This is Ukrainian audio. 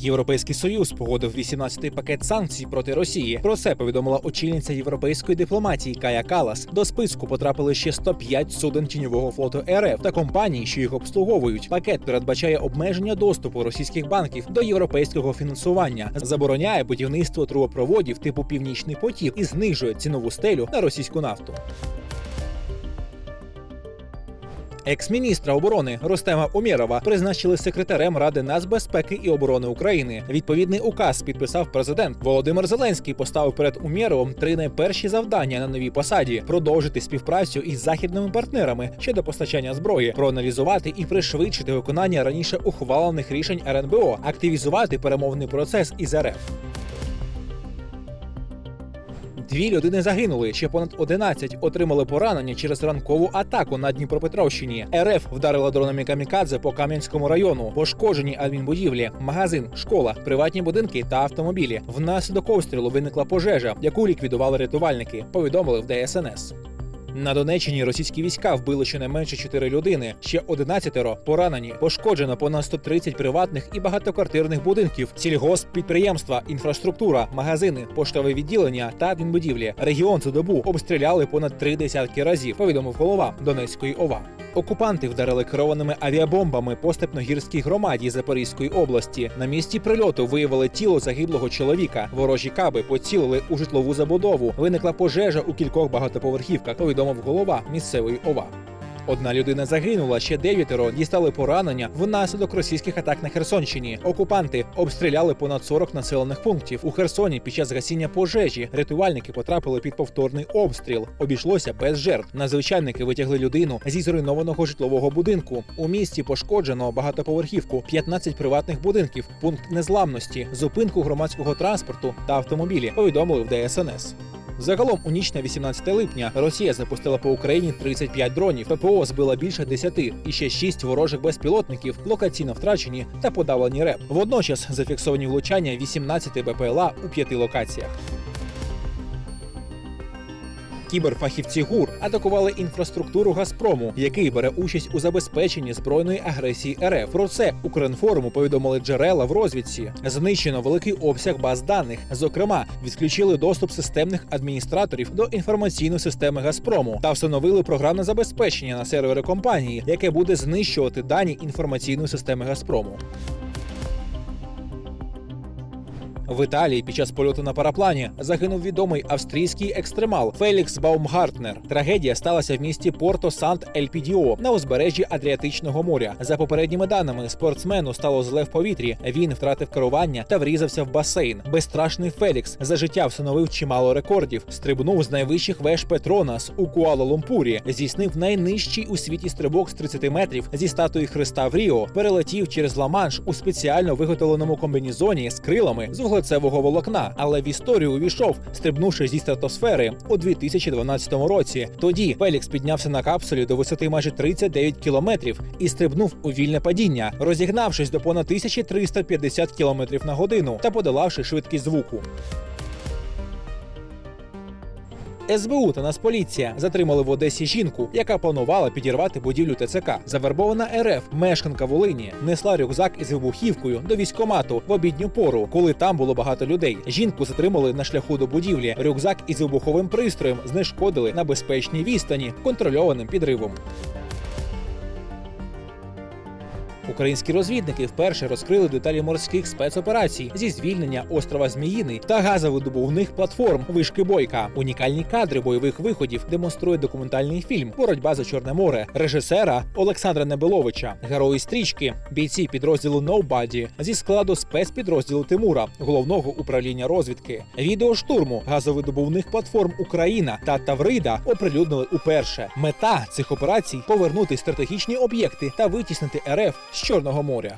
Європейський союз погодив 18-й пакет санкцій проти Росії. Про це повідомила очільниця європейської дипломатії Кая Калас. До списку потрапили ще 105 суден тіньового флоту РФ та компаній, що їх обслуговують. Пакет передбачає обмеження доступу російських банків до європейського фінансування, забороняє будівництво трубопроводів типу Північний потік і знижує цінову стелю на російську нафту. Екс-міністра оборони Ростема Умєрова призначили секретарем Ради нацбезпеки і оборони України. Відповідний указ підписав президент Володимир Зеленський. Поставив перед Умєровим три найперші завдання на новій посаді: продовжити співпрацю із західними партнерами щодо постачання зброї, проаналізувати і пришвидшити виконання раніше ухвалених рішень РНБО, активізувати перемовний процес із РФ. Дві людини загинули, ще понад 11 отримали поранення через ранкову атаку на Дніпропетровщині. РФ вдарила дронами камікадзе по Кам'янському району. Пошкоджені адмінбудівлі, магазин, школа, приватні будинки та автомобілі. Внаслідок обстрілу виникла пожежа, яку ліквідували рятувальники. Повідомили в ДСНС. На Донеччині російські війська вбили щонайменше 4 людини, ще 11 поранені. Пошкоджено понад 130 приватних і багатоквартирних будинків, сільгосп, підприємства, інфраструктура, магазини, поштове відділення та адмінбудівлі. Регіон за добу обстріляли понад три десятки разів. Повідомив голова Донецької ОВА. Окупанти вдарили керованими авіабомбами по степногірській громаді Запорізької області. На місці прильоту виявили тіло загиблого чоловіка. Ворожі каби поцілили у житлову забудову. Виникла пожежа у кількох багатоповерхівках. Повідомив голова місцевої ОВА. Одна людина загинула, ще дев'ятеро дістали поранення внаслідок російських атак на Херсонщині. Окупанти обстріляли понад 40 населених пунктів. У Херсоні під час гасіння пожежі рятувальники потрапили під повторний обстріл. Обійшлося без жертв. Надзвичайники витягли людину зі зруйнованого житлового будинку. У місті пошкоджено багатоповерхівку, 15 приватних будинків, пункт незламності, зупинку громадського транспорту та автомобілі. Повідомили в ДСНС. Загалом у ніч на 18 липня Росія запустила по Україні 35 дронів. ППО збила більше 10, і ще 6 ворожих безпілотників, локаційно втрачені та подавлені РЕП. Водночас зафіксовані влучання 18 БПЛА у п'яти локаціях. Кіберфахівці ГУР атакували інфраструктуру Газпрому, який бере участь у забезпеченні збройної агресії РФ. Про це Укрінформу повідомили джерела в розвідці. Знищено великий обсяг баз даних. Зокрема, відключили доступ системних адміністраторів до інформаційної системи Газпрому та встановили програмне забезпечення на сервери компанії, яке буде знищувати дані інформаційної системи Газпрому. В Італії під час польоту на параплані загинув відомий австрійський екстремал Фелікс Баумгартнер. Трагедія сталася в місті Порто Сант Ельпідіо на узбережжі Адріатичного моря. За попередніми даними, спортсмену стало зле в повітрі. Він втратив керування та врізався в басейн. Безстрашний Фелікс за життя встановив чимало рекордів. Стрибнув з найвищих веж Петронас у Куала-Лумпурі. Здійснив найнижчий у світі стрибок з 30 метрів зі статуї Христа в Ріо. Перелетів через Ла-Манш у спеціально виготовленому комбінізоні з крилами з вуглецевого волокна, але в історію увійшов, стрибнувши зі стратосфери у 2012 році. Тоді Фелікс піднявся на капсулі до висоти майже 39 кілометрів і стрибнув у вільне падіння, розігнавшись до понад 1350 кілометрів на годину та подолавши швидкість звуку. СБУ та Нацполіція затримали в Одесі жінку, яка планувала підірвати будівлю ТЦК. Завербована РФ, мешканка Волині, несла рюкзак із вибухівкою до військомату в обідню пору, коли там було багато людей. Жінку затримали на шляху до будівлі. Рюкзак із вибуховим пристроєм знешкодили на безпечній відстані контрольованим підривом. Українські розвідники вперше розкрили деталі морських спецоперацій зі звільнення острова Зміїний та газовидобувних платформ вишки Бойка. Унікальні кадри бойових виходів демонструє документальний фільм Боротьба за Чорне море режисера Олександра Небеловича. Герої стрічки, бійці підрозділу Nobody зі складу спецпідрозділу Тимура, головного управління розвідки. Відео штурму газовидобувних платформ Україна та Таврида оприлюднили уперше. Мета цих операцій повернути стратегічні об'єкти та витіснити РФ з Чорного моря.